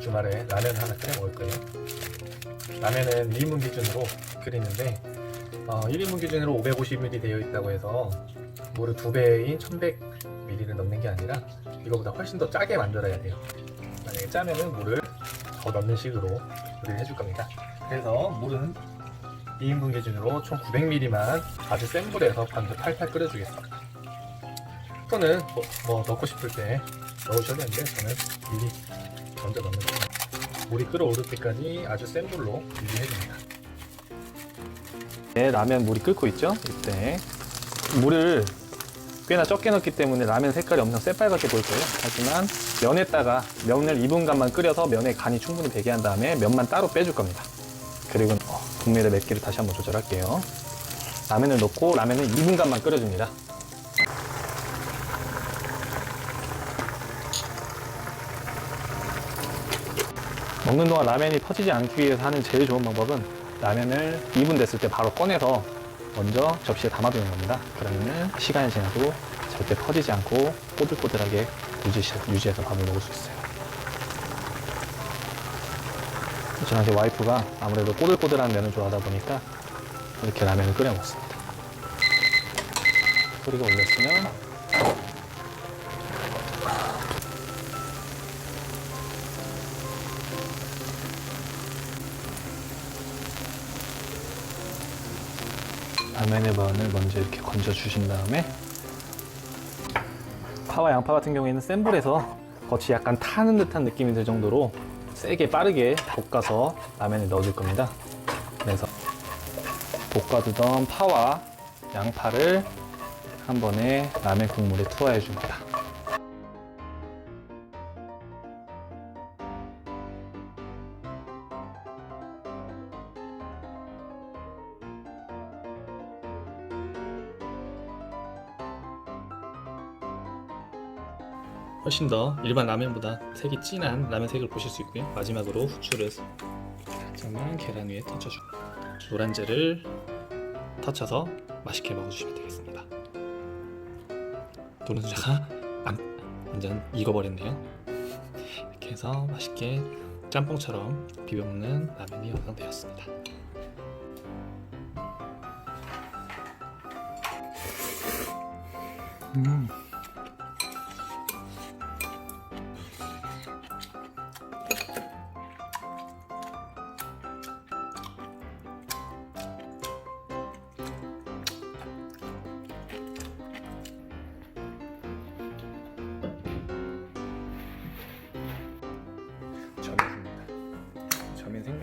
주말에 라면 하나 끓여 먹을 거예요. 라면은 1인분 기준으로 끓이는데 어, 1인분 기준으로 550ml 되어 있다고 해서 물을 2배인 1100ml를 넣는 게 아니라 이거보다 훨씬 더 짜게 만들어야 돼요. 만약에 짜면은 물을 더 넣는 식으로 요리를 해줄 겁니다. 그래서 물은 2인분 기준으로 총 900ml만 아주 센 불에서 반도 팔팔 끓여주겠습니다. 스푼은 뭐, 뭐 넣고 싶을 때 넣으셔도 되는데 저는 미리 먼저 넣는 거예요. 물이 끓어오를 때까지 아주 센 불로 유지해줍니다. 네, 라면 물이 끓고 있죠? 이때 물을 꽤나 적게 넣기 때문에 라면 색깔이 엄청 새빨갛게 보일 거예요. 하지만 면에다가 면을 2분간만 끓여서 면에 간이 충분히 배게 한 다음에 면만 따로 빼줄 겁니다. 그리고 어, 국물의 맵기를 다시 한번 조절할게요. 라면을 넣고 라면을 2분간만 끓여줍니다. 먹는 동안 라면이 퍼지지 않기 위해서 하는 제일 좋은 방법은 라면을 2분 됐을 때 바로 꺼내서 먼저 접시에 담아두는 겁니다. 그러면 시간이 지나도 절대 퍼지지 않고 꼬들꼬들하게 유지, 유지해서 밥을 먹을 수 있어요. 저는 제 와이프가 아무래도 꼬들꼬들한 면을 좋아하다 보니까 이렇게 라면을 끓여 먹습니다. 소리가 올렸으면 라면의 면을 먼저 이렇게 건져 주신 다음에 파와 양파 같은 경우에는 센 불에서 겉이 약간 타는 듯한 느낌이 들 정도로 세게 빠르게 볶아서 라면에 넣어줄 겁니다. 그래서 볶아두던 파와 양파를 한 번에 라면 국물에 투하해 줍니다. 훨씬 더 일반 라면보다 색이 진한 라면 색을 보실 수 있고요. 마지막으로 후추를 살짝만 계란 위에 터쳐주고 노란재를 터쳐서 맛있게 먹어주시면 되겠습니다. 노른자가 안- 완전 익어버렸네요. 이렇게 해서 맛있게 짬뽕처럼 비벼 먹는 라면이 완성되었습니다. 음.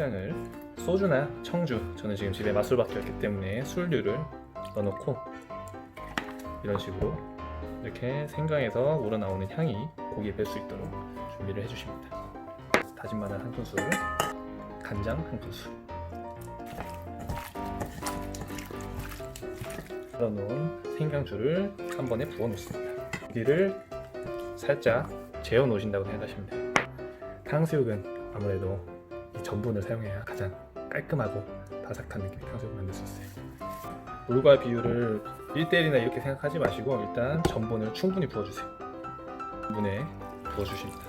생강을 소주나 청주, 저는 지금 집에 맛술밖에 없기 때문에 술류를 넣어놓고 이런 식으로 이렇게 생강에서 우러나오는 향이 고기에 뵐수 있도록 준비를 해주십니다. 다진 마늘 한 큰술, 간장 한 큰술, 썰어놓은 생강주를 한 번에 부어 놓습니다. 고기를 살짝 재워 놓으신다고 생각하시면 돼요. 탕수육은 아무래도 이 전분을 사용해야 가장 깔끔하고 바삭한 느낌의 탕수육을 만들 수 있어요. 물과 비율을 1대1이나 이렇게 생각하지 마시고 일단 전분을 충분히 부어주세요. 물에 부어주십니다.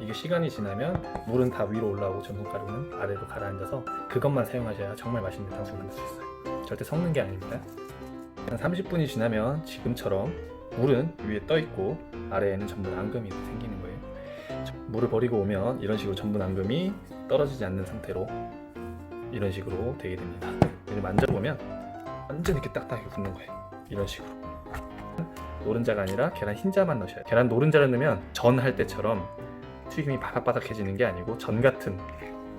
이게 시간이 지나면 물은 다 위로 올라오고 전분가루는 아래로 가라앉아서 그것만 사용하셔야 정말 맛있는 탕수육을 만들 수 있어요. 절대 섞는 게 아닙니다. 한 30분이 지나면 지금처럼 물은 위에 떠 있고 아래에는 전분 앙금이 생기는. 물을 버리고 오면 이런 식으로 전분 앙금이 떨어지지 않는 상태로 이런 식으로 되게 됩니다. 만져보면 완전 이렇게 딱딱하게 붙는 거예요. 이런 식으로. 노른자가 아니라 계란 흰자만 넣으셔야 돼요. 계란 노른자를 넣으면 전 할 때처럼 튀김이 바삭바삭해지는 게 아니고 전 같은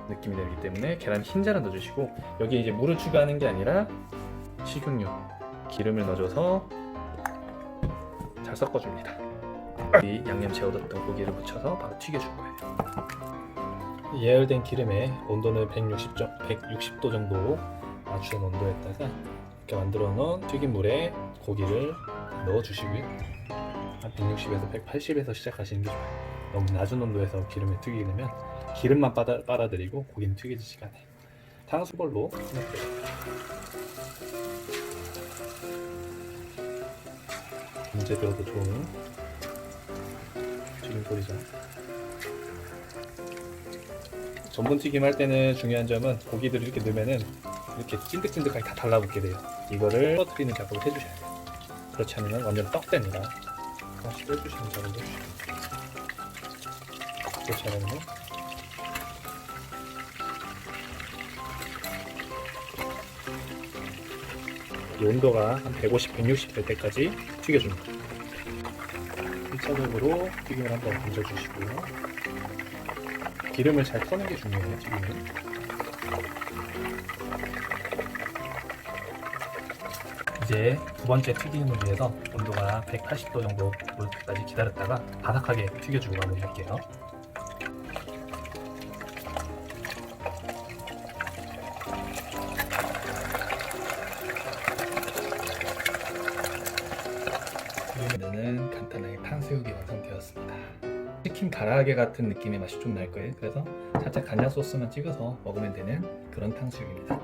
느낌이 되기 때문에 계란 흰자를 넣어주시고 여기에 이제 물을 추가하는 게 아니라 식용유, 기름을 넣어줘서 잘 섞어줍니다. 이 양념 재워뒀던 고기를 묻혀서 바로 튀겨줄 거예요. 예열된 기름에 온도는 160도, 160도 정도 맞춘 온도에다가 이렇게 만들어 놓은 튀김물에 고기를 넣어 주시고요. 한 160에서 180에서 시작하시는 게 좋아요. 너무 낮은 온도에서 기름에 튀기게 되면 기름만 빨아, 빨아들이고 고기는 튀기지가 않아요. 탕수볼로 언제 배워도 좋은 튀김 소리죠. 전분 튀김 할 때는 중요한 점은 고기들을 이렇게 넣으면은 이렇게 찐득찐득하게 다 달라붙게 돼요. 이거를 떨어뜨리는 작업을 해주셔야 돼요. 그렇지 않으면 완전 떡됩니다. 작업을 해주셔야 돼요. 그렇지 않으면 이 온도가 한 150, 160 될 때까지 튀겨줍니다. 1차적으로 튀김을 한번 던져주시고요. 기름을 잘 터는 게 중요해요, 튀김은. 이제 두 번째 튀김을 위해서 온도가 180도 정도 올 때까지 기다렸다가 바삭하게 튀겨주고 마무리할게요. 탕수육이 완성되었습니다. 치킨 가라아게 같은 느낌의 맛이 좀 날 거예요. 그래서 살짝 간장 소스만 찍어서 먹으면 되는 그런 탕수육입니다.